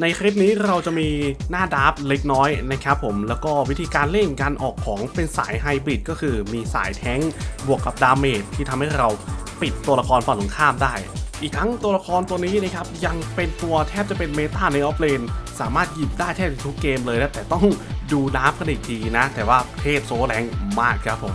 ในคลิปนี้เราจะมีหน้าดับเล็กน้อยนะครับผมแล้วก็วิธีการเล่นการออกของเป็นสายไฮบริดก็คือมีสายแท้งบวกกับดาเมจที่ทำให้เราปิดตัวละครฝั่งตรงข้ามได้ อีกทั้งตัวละครตัวนี้นะครับยังเป็นตัวแทบจะเป็นเมตาในออฟเลนสามารถหยิบได้แทบจะทุกเกมเลยนะแต่ต้องดูดับกันอีกทีนะ แต่ว่าเทพโซแรงมากครับผม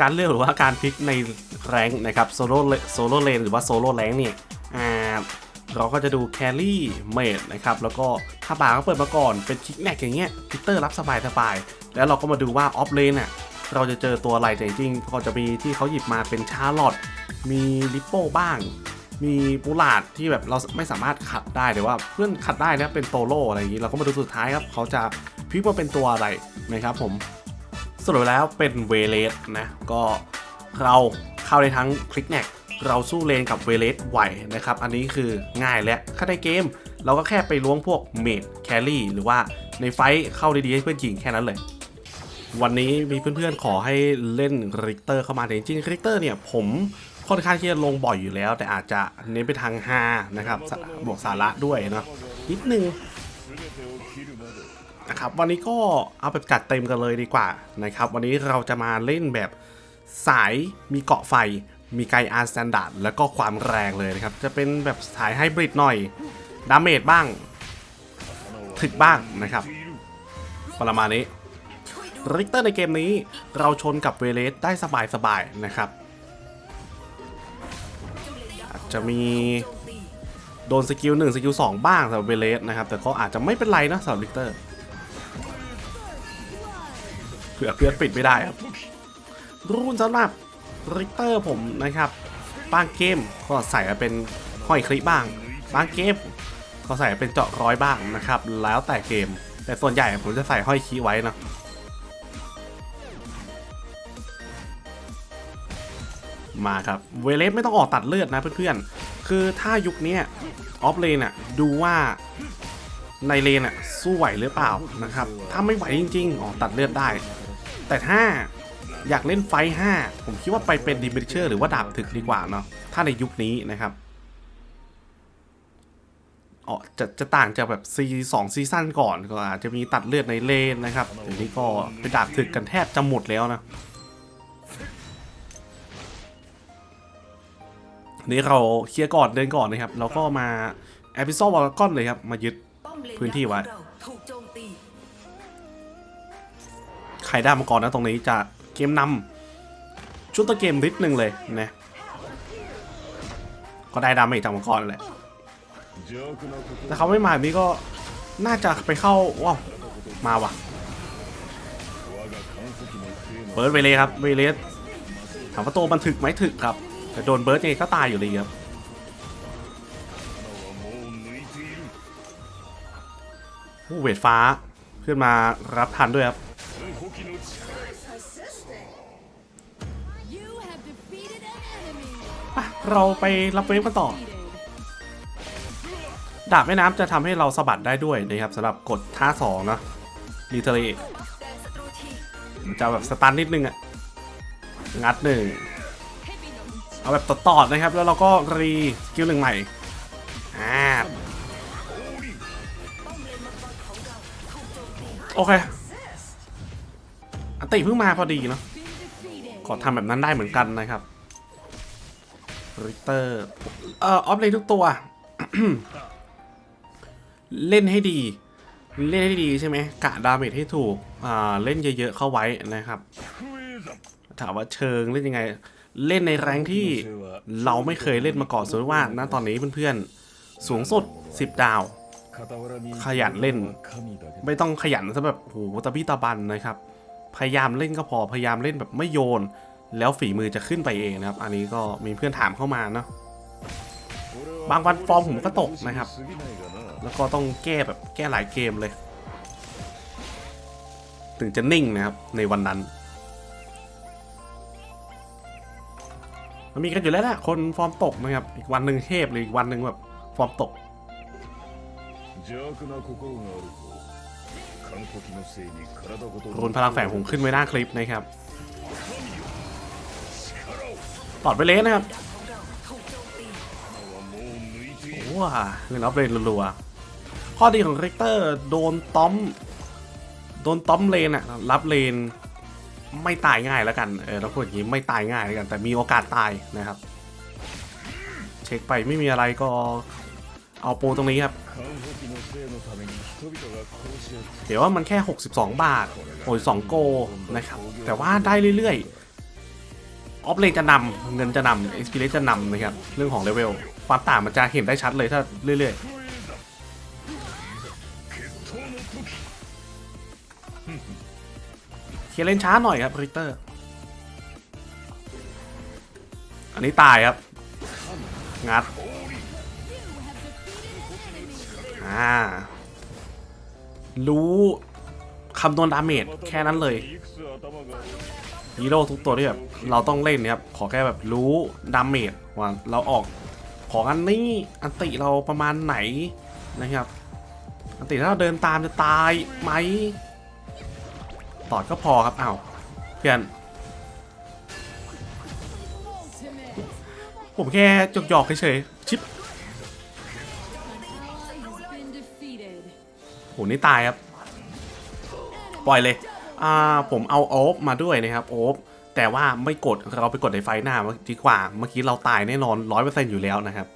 การเลือกหรือว่าการพลิกในแรงค์นะครับโซโล่โซโล่เลนหรือว่าโซโล่แรงค์เนี่ยอ่าเราก็จะดูแครี่เมดนะครับแล้วก็ถ้าบาก็เปิดมาก่อนเป็นคิกแนกอย่างเงี้ยพิเตอร์รับสบายสบายแล้วเราก็มาดูว่าออฟเลนอะเราจะเจอตัวอะไรแต่จริงๆก็จะมีที่เขาหยิบมาเป็นชาร์ลอตมีลิปโป้บ้าง มีปูลาดที่แบบเราไม่สามารถขัดได้แต่ว่าเพื่อนขัดได้นะเป็นโตโรอะไรอย่างนี้เราก็มาดูสุดท้ายครับเขาจะพลิกมาเป็นตัวอะไรนะครับผม สรุปแล้วเป็นเวเลสนะก็เราเข้าได้ทั้งคลิกแน็กเราสู้เลนกับเวเลสไหวนะครับ อันนี้คือง่ายและถ้าในเกม เราก็แค่ไปล้วงพวกเมดแครี่หรือว่าในไฟท์เข้าดีๆให้เพื่อนยิงแค่นั้นเลย วันนี้มีเพื่อนๆขอให้เล่นริกเตอร์เข้ามาแต่จริงๆริกเตอร์เนี่ยผมค่อนข้างที่จะลงบ่อยอยู่แล้ว แต่อาจจะเน้นไปทางฮานะครับบวกสาระด้วยเนาะนิดนึง นะครับวันนี้ก็เอาไปจัดเต็มกันเลยดีกว่านะครับวันนี้เราจะมาเล่นแบบสายมีเกาะไฟ มีไกอาร์สแตนดาร์ดแล้วก็ความแรงเลยนะครับ จะเป็นแบบสายไฮบริดหน่อย ดาเมจบ้าง ถึกบ้างนะครับ ประมาณนี้ริกเตอร์ในเกมนี้เราชนกับเวเลสได้สบายๆนะครับ อาจจะมีโดนสกิล1สกิล2บ้างสำหรับเวเลสนะครับ แต่ก็อาจจะไม่เป็นไรนะสำหรับริกเตอร์ เผื่อเพื่อนปิดไม่ได้ครับ รุ่นสำหรับริกเตอร์ผมนะครับ บางเกมก็ใส่เป็นห้อยคลิปบ้าง บางเกมก็ใส่เป็นเจาะร้อยบ้างนะครับ แล้วแต่เกม แต่ส่วนใหญ่ผมจะใส่ห้อยคีไว้นะมาครับ เวเลสไม่ต้องออกตัดเลือดนะเพื่อนๆ คือถ้ายุคนี้ออฟเลนอะดูว่าในเลนอะสู้ไหวหรือเปล่านะครับ ถ้าไม่ไหวจริงๆ ออกตัดเลือดได้ แต่ถ้าอยากเล่นไฟท์5ผมคิดว่าไปเป็นดิมิเชอร์หรือว่าดาบถึกดีกว่าเนาะถ้าในยุคนี้นะครับอ๋อจะจะต่างจากแบบซีสองซีซั่นก่อนก็อาจจะมีตัดเลือดในเลนนะครับเดี๋ยวนี้ก็เป็นดาบถึกกันแทบจะหมดแล้วนะนี่เราเคลียร์ก่อนเดินก่อนนะครับแล้วก็มาแอพิโซดวอลกอนเลยครับ มายึดพื้นที่ไว้ ใครได้มาก่อนนะตรงนี้จะเกมนำชุดตัวเกมนิดนึงเลยนะก็ได้ดาเมจจากมังกรแหละแต่เขาไม่มาแบบนี้ก็น่าจะไปเข้าว้าวมาว่ะเบิร์ดเวเลครับเวเลสถามว่าโตมันถึกไหมถึกครับ แต่โดนเบิร์ดยังไงก็ตายอยู่ดีครับโอ้เวทฟ้าขึ้นมารับทันด้วยครับ เราไปรับเวฟกันต่อ ดาบแม่น้ำจะทำให้เราสะบัดได้ด้วยนะครับสำหรับกดท่าสองนะรีเทเลมันจะแบบสตันนิดนึงอะงัดหนึ่งเอาแบบต่อๆนะครับ แล้วเราก็รีสกิลหนึ่งใหม่อ่าโอเคอันติเพิ่งมาพอดีเนาะก็ทำแบบนั้นได้เหมือนกันนะครับ ริเตอร์เอ่อออฟเลนทุกตัว เล่นให้ดี เล่นให้ดีใช่ไหมกะดาเมจให้ถูก อ่า เล่นเยอะๆเข้าไว้นะครับ ถามว่าเชิงเล่นยังไง เล่นในแรงที่เราไม่เคยเล่นมาก่อนสมมติว่าณตอนนี้เพื่อนๆ สูงสุด 10 ดาว ขยันเล่น ไม่ต้องขยันซะแบบโหตะบี้ตะบันนะครับ พยายามเล่นก็พอพยายามเล่นแบบไม่โยน แล้วฝีมือจะขึ้นไปเองนะครับ อันนี้ก็มีเพื่อนถามเข้ามาเนาะบางวันฟอร์มผมก็ตกนะครับ แล้วก็ต้องแก้แบบแก้หลายเกมเลย ถึงจะนิ่งนะครับในวันนั้น มันมีกันอยู่แล้วแหละคนฟอร์มตกนะครับ อีกวันหนึ่งเทพเลยอีกวันหนึ่งแบบฟอร์มตกโดนพลังแฝงผมขึ้นไว้หน้าคลิปนะครับ ลอดไปเลยนะครับว้าเงินอัพเลนรัวๆข้อดีของเรกเตอร์โดนต้อมโดนต้อมเลนอะรับเลนไม่ตายง่ายแล้วกันเออเราพูดอย่างนี้ไม่ตายง่ายแล้วกัน แต่มีโอกาสตายนะครับ เช็คไปไม่มีอะไรก็เอาโปตรงนี้ครับ เดี๋ยวว่ามันแค่ 62 บาทโอ้ยสองโกนะครับ แต่ว่าได้เรื่อยๆ ออฟเลนจะนำเงินจะนำเอ็กซ์เพลจะนำนะครับ เรื่องของเลเวล ความต่างมันจะเห็นได้ชัดเลยถ้าเรื่อยๆ เคเล่นช้าหน่อยครับริเตอร์ อันนี้ตายครับ งัด อ่า รู้คำนวณดาเมจแค่นั้นเลย ฮีโร่ทุกตัวที่แบบเราต้องเล่นเนี่ยครับขอแค่แบบรู้ดาเมจว่าเราออกของอันนี้อันติเราประมาณไหนนะครับอันติถ้าเราเดินตามจะตายไหมตอดก็พอครับอ้าวเพื่อนผมแค่จกหยอกๆเฉยๆชิปโหนี่ตายครับ ปล่อยเลย ผมเอาโอ๊บมาด้วยนะครับโอ๊บแต่ว่าไม่กดเราไปกดในไฟหน้าดีกว่าเมื่อกี้เราตายแน่นอนร้อยเปอร์เซ็นต์อยู่แล้วนะครับ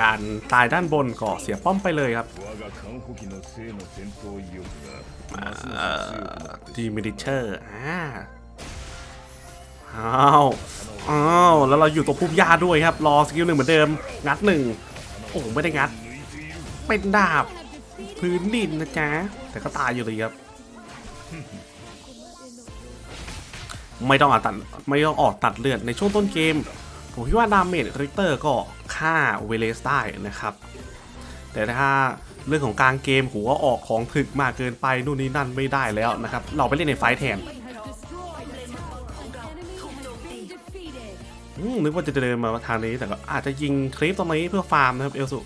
การตายด้านบนก็เสียป้อมไปเลยครับดีมิดิเชอร์อ้าวอ้าวแล้วเราอยู่ตัวภูมิยาด้วยครับ รอสกิลหนึ่งเหมือนเดิม งัดหนึ่งโอ้ไม่ได้งัด เป็นดาบ พื้นดินนะจ๊ะ แต่ก็ตายอยู่เลยครับ ไม่ต้องออกตัดไม่ต้องออกตัดเลือดในช่วงต้นเกม ผมคิดว่าดาเมจริกเตอร์ก็ฆ่าเวเลสได้นะครับ แต่ถ้าเรื่องของกลางเกมหัวออกของถึกมากเกินไปนู่นนี่นั่นไม่ได้แล้วนะครับ เราไปเล่นในไฟแทนนึกว่าจะเดินมาทางนี้แต่ก็อาจจะยิงคลิปตรงนี้เพื่อฟาร์มนะครับเอลสุ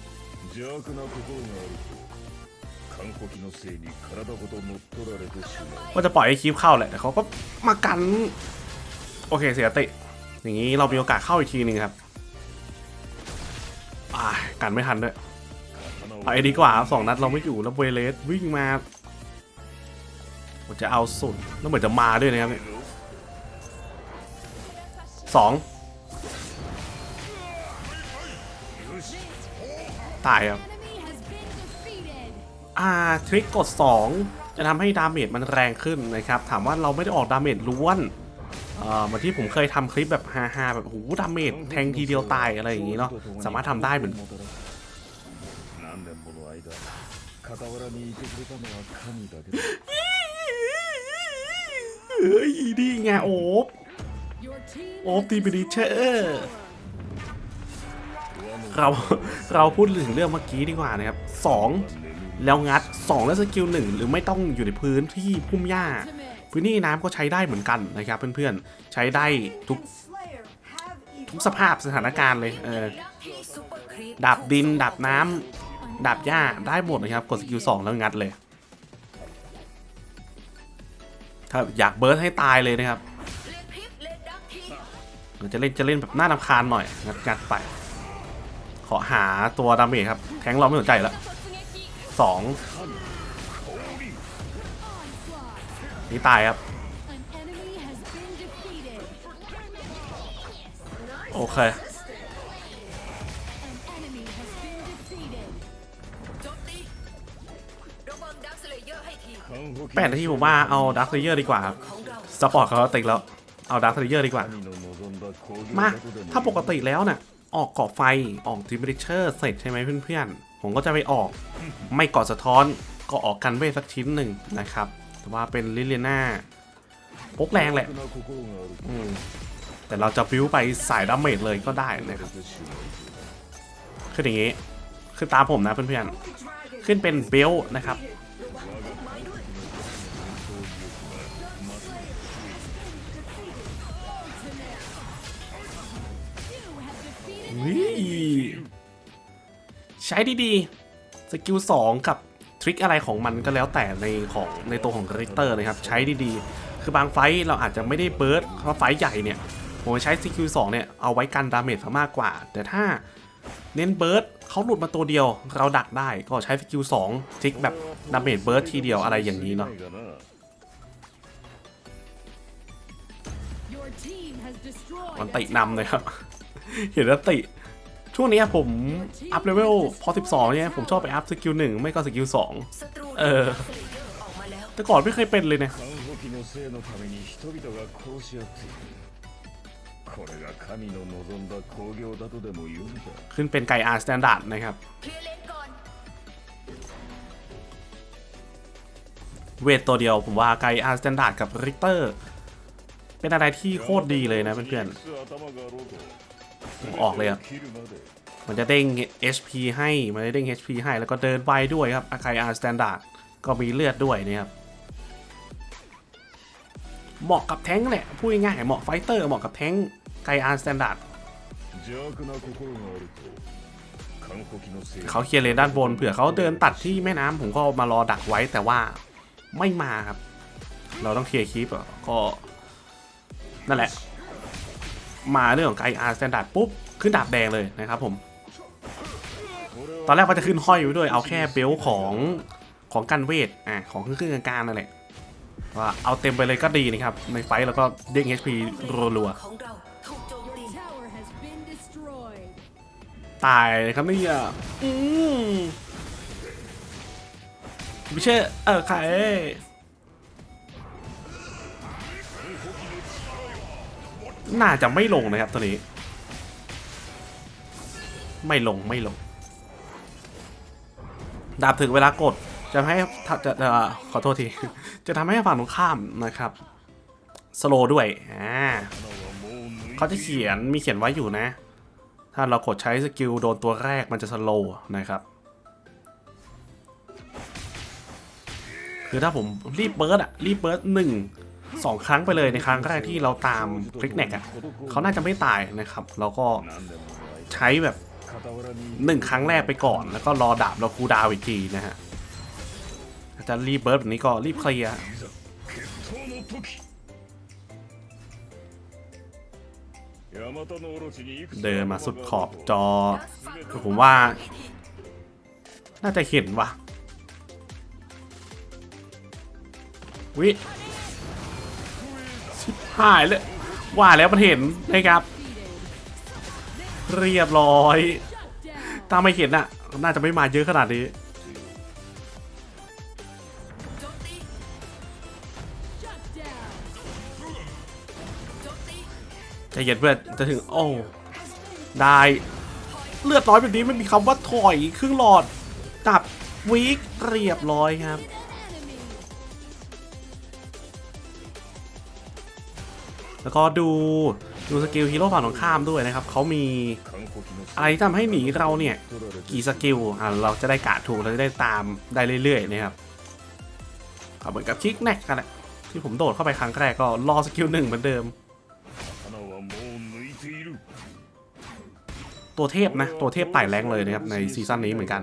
ว่าจะปล่อยให้คลิปเข้าแหละ แต่เขาก็มากัน โอเคเสียติ อย่างนี้เรามีโอกาสเข้าอีกทีหนึงครับอ่ากันไม่ทันด้วยไปดีกว่าสองนัดเราไม่อยู่แล้วเวเลสวิ่งมาผมจะเอาสุดแล้วเหมือนจะมาด้วยนะครับสองตายครับ R ทริกกด 2 จะทำให้ดาเมจมันแรงขึ้นนะครับ ถามว่าเราไม่ได้ออกดาเมจล้วนเอ่อเหมือนที่ผมเคยทำคลิปแบบฮาๆแบบโหูดาเมจแทงทีเดียวตายอะไรอย่างงี้เนาะสามารถทำได้เหมือนเฮ้ยดีไงโอ๊บโอ๊บตีไปดิเชอร์เราเราพูดถึงเรื่องเมื่อกี้ดีกว่านะครับสอง แล้วงัด 2 แล้วสกิลหนึ่งหรือไม่ต้องอยู่ในพื้นที่พุ่มหญ้า พื้นที่น้ำก็ใช้ได้เหมือนกันนะครับเพื่อนๆ ใช้ได้ทุกทุกสภาพสถานการณ์เลยเออดาบดินดาบน้ำดาบหญ้าได้หมดนะครับ กดสกิล2แล้วงัดเลย ถ้าอยากเบิร์ดให้ตายเลยนะครับจะเล่นจะเล่นแบบน่ารำคาญหน่อยงัดงัดไป ขอหาตัวดาเมจครับ แทงเราไม่สนใจแล้ว สนี่ตายครับ โอเคแปลนที่ผมว่าเอาดักเทเยอร์ดีกว่าสปอร์ตเขาติดแล้ว เอาดักเทเยอร์ดีกว่า มา ถ้าปกติแล้วนะ่ะ ออกเกาะไฟออกทิมเบอร์เชอร์เสร็จใช่ไหมเพื่อนๆ ผมก็จะไปออกไม่กอดสะท้อนก็ออกกันเว้สักชิ้นหนึ่งนะครับ แต่ว่าเป็นลิเลียนาพกแรงแหละ แต่เราจะฟิวไปสายดาเมจเลยก็ได้นะครับขึ้นอย่างนี้ขึ้นตามผมนะเพื่อนๆ ขึ้นเป็นเบลนะครับวิ่ง ใช้ดีๆ สกิล2กับทริคอะไรของมันก็แล้วแต่ในของในตัวของคาแรคเตอร์นะครับ ใช้ดีๆ คือบางไฟเราอาจจะไม่ได้เบิร์ดเพราะไฟใหญ่เนี่ยผมใช้สกิล2เนี่ย เอาไว้กันดาเมจซะมากกว่า แต่ถ้าเน้นเบิร์ดเขาหลุดมาตัวเดียว เราดักได้ก็ใช้สกิล2ทริคแบบดาเมจเบิร์ดทีเดียวอะไรอย่างนี้เนาะมันตินำเลยครับ เห็นแล้วติ ช่วงนี้ผมอัพเลเวลพอ 12 เนี่ยผมชอบไปอัพสกิลหนึ่งไม่ก็สกิลสองเออ แต่ก่อนไม่เคยเป็นเลยเนี่ยขึ้นเป็นไก่อาร์สแตนดาร์ดนะครับ เวทตัวเดียวผมว่าไก่อาร์สแตนดาร์ดกับริกเตอร์ เป็นอะไรที่โคตรดีเลยนะเพื่อนๆ ออกเลยครับมันจะเด้ง HP ให้ มันจะเด้ง HP ให้แล้วก็เดินไปด้วยครับอาคายอาร์สแตนดาร์ดก็มีเลือดด้วยนะครับ เหมาะกับแท้งแหละ พูดง่ายเหมาะไฟเตอร์เหมาะกับแท้งไกอาร์สแตนดาร์ดเขาเคลียร์เลนด้านบนเผื่อเขาเดินตัดที่แม่น้ำผมก็มารอดักไว้แต่ว่าไม่มาครับ เราต้องเคลียร์คลิปก็นั่นแหละ มาเรื่องของไกอาร์สแตนดาร์ดปุ๊บ ขึ้นดาบแดงเลยนะครับผม ตอนแรกว่าจะขึ้นห้อยไว้ด้วย เอาแค่เบลของของกันเวทอะของเครื่องเครื่องกลางๆนั่นแหละว่าเอาเต็มไปเลยก็ดีนะครับ ในไฟแล้วก็เด้ง HP รัวของเราถูกโจมตี Tower has been destroyed. ๆตายเลยครับนี่ยอืมไม่ใช่เออใคร น่าจะไม่ลงนะครับตัวนี้ ไม่ลงไม่ลง ดาบถึงเวลากดจะให้จะจะขอโทษที จะทำให้ฝั่งตรงข้ามนะครับสโลด้วยอ่าเขาจะเขียนมีเขียนไว้อยู่นะ ถ้าเรากดใช้สกิลโดนตัวแรกมันจะสโลนะครับคือถ้าผมรีบเบิร์ดอะรีบเบิร์ดหนึ่ง สองครั้งไปเลยในครั้งแรกที่เราตามคลิกแน็กอะเขาน่าจะไม่ตายนะครับ แล้วก็ใช้แบบหนึ่งครั้งแรกไปก่อน แล้วก็รอดาบแล้วคูดาวอีกทีนะฮะจะรีบเบิร์ดแบบนี้ก็รีบเคลียร์เดินมาสุดขอบจอ ผมว่า น่าจะเห็นวะวิ หายเลยว่าแล้วมันเห็นนะครับ เรียบร้อย ถ้าไม่เห็นน่ะ น่าจะไม่มาเยอะขนาดนี้จมตี Shut down. โจมตีใจเย็นเพื่อน จะถึง โอ้ ได้เลือดน้อยแบบนี้ไม่มีคำว่าถอยครึ่งหลอดจับวีคเรียบร้อยครับ แล้วก็ดูดูสกิลฮีโร่ฝั่งตรงข้ามด้วยนะครับเขามีอะไรที่ำให้หนีเราเนี่ยกี่สกิลอะเราจะได้กะถูกเราจะได้ตามได้เรื่อยๆนะครับเหมือนกับคิกแน็กกันแหละที่ผมโดดเข้าไปครั้งแรกก็รอสกิลหนึ่งเหมือนเดิม ตัวเทพนะ ตัวเทพไต่แรงเลยนะครับในซีซั่นนี้เหมือนกัน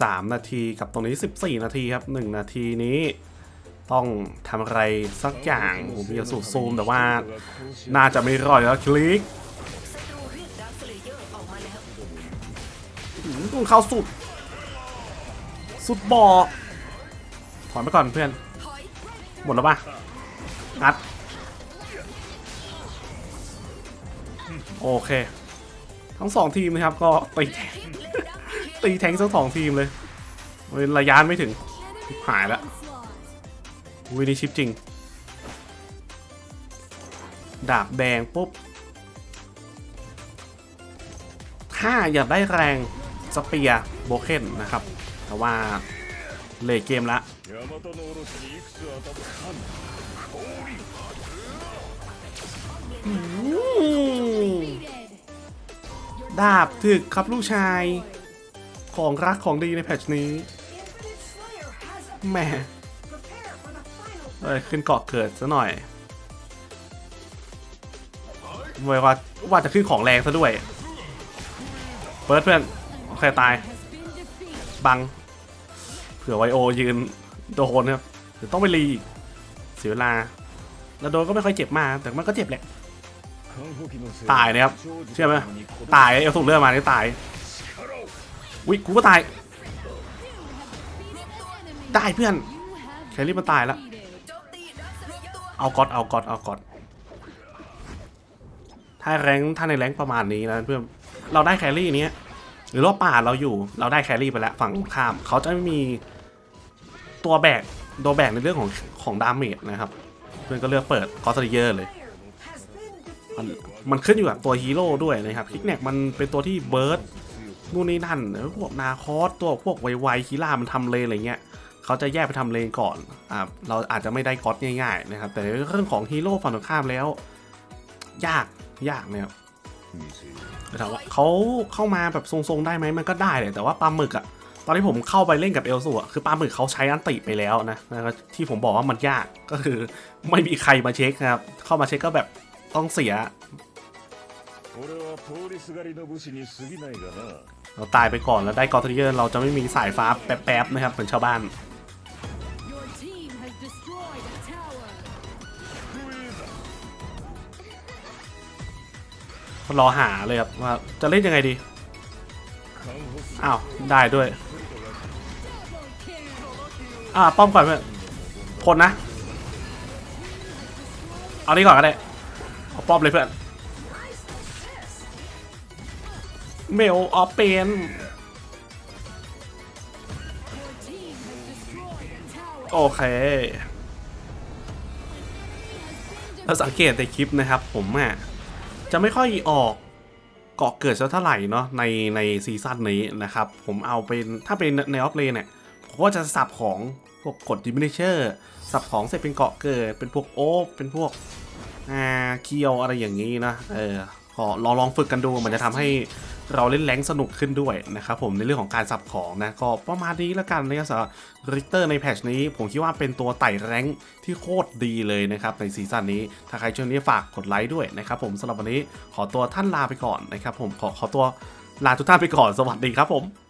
13 นาทีกับตรงนี้ 14 นาทีครับ 1 นาทีนี้ ต้องทำอะไรสักอย่างผมจะสูดซูมแต่ว่าน่าจะไม่รอดแล้วคลิกต้องเข้าสุด สุดบ่อถอยไปก่อนเพื่อน หมดแล้วป่ะงัด โอเค ทั้งสองทีมนะครับก็ตีแทงเล่น ตีแทงทั้งสองทีมเลยระยะไม่ถึงหายแล้ววินิชิปจริง ดาบแดงปุ๊บถ้าอยากได้แรงสเปียโบเคนนะครับ แต่ว่าเลทเกมละดาบถึกครับลูกชาย ของรักของดีในแพทช์นี้แม่เอ้ยขึ้นเกาะเกิดซะหน่อยไม่ว่าว่าจะขึ้นของแรงซะด้วย เปิดเพื่อน โอเคตาย บัง เผื่อไวโอยืนโดนครับเดี๋ยวต้องไปรีเสียเวลา แล้วโดนก็ไม่ค่อยเจ็บมาก แต่มันก็เจ็บแหละ ตายนะครับ เชื่อไหมตาย เอาสุกเรื่องมาได้ตาย วิกูก็ตาย ได้เพื่อนแครี่มันตายแล้ว เอากอตเอากอตเอากอตถ้าแรงถ้าในแรงประมาณนี้นะเพื่อนเราได้แครี่เนี้ยหรือว่าป่าเราอยู่ เราได้แครี่ไปแล้วฝั่งข้าม เขาจะไม่มีตัวแบกตัวแบกในเรื่องของของดาเมจนะครับ เพื่อนก็เลือกเปิดคอสเยอร์เลยมันมันขึ้นอยู่กับตัวฮีโร่ด้วยนะครับคิกแนกมันเป็นตัวที่เบิร์ด นู่นนี่นั่นพวกนาคอสตัวพวกไวๆคีล่ามันทำเลนอะไรเงี้ยเขาจะแยกไปทำเลนก่อนอ่าเราอาจจะไม่ได้ก๊อตง่ายๆนะครับ แต่เรื่องของฮีโร่ฝั่งตรงข้ามแล้ว ยากยากเนะครับถามว่าเขาเข้ามาแบบทรงๆได้ไหมมันก็ได้แหละแต่ว่าปลาหมึกอะตอนที่ผมเข้าไปเล่นกับเอลสูอะคือปลาหมึกเขาใช้อันติไปแล้วนะที่ผมบอกว่ามันยากก็คือ ไม่มีใครมาเช็คครับ เข้ามาเช็คก็แบบต้องเสีย 俺は通りすがりの武士に過ぎないがな เราตายไปก่อนแล้วได้กอร์เทเยอร์เราจะไม่มีสายฟ้าแป๊บๆนะครับเหมือนชาวบ้าน Your team has destroyed a tower. รอหาเลยครับว่าจะเล่นยังไงดี 看護師 อ้าว ได้ด้วย Double kill. อ่า ป้อมก่อนเพื่อนคนนะ เอานี่ก่อนก็ได้เอาป้อมเลยเพื่อน เมลออฟเปนโอเคถ้าสังเกตในคลิปนะครับผมอะจะไม่ค่อยออกเกาะเกิดสักเท่าไหร่เนาะในในซีซั่นนี้นะครับ ผมเอาเป็นถ้าเป็นในออฟเลนเนี่ย ผมก็จะสับของพวกกดดิมิเนเชอร์สับของเสร็จเป็นเกาะเกิด เป็นพวกโอ๊บเป็นพวกอ่าเคียวอะไรอย่างนี้นะเออขอลองลองฝึกกันดูมันจะทำให้ เราเล่นแรงสนุกขึ้นด้วยนะครับผมในเรื่องของการสับของนะก็ประมาณนี้แล้วกันนะครับสำหรับริกเตอร์ในแพชนี้ ผมคิดว่าเป็นตัวไต่แรงที่โคตรดีเลยนะครับในซีซั่นนี้ ถ้าใครช่วงนี้ฝากกดไลค์ด้วยนะครับผมสำหรับวันนี้ขอตัวท่านลาไปก่อนนะครับผมขอขอตัวลาทุกท่านไปก่อนสวัสดีครับผม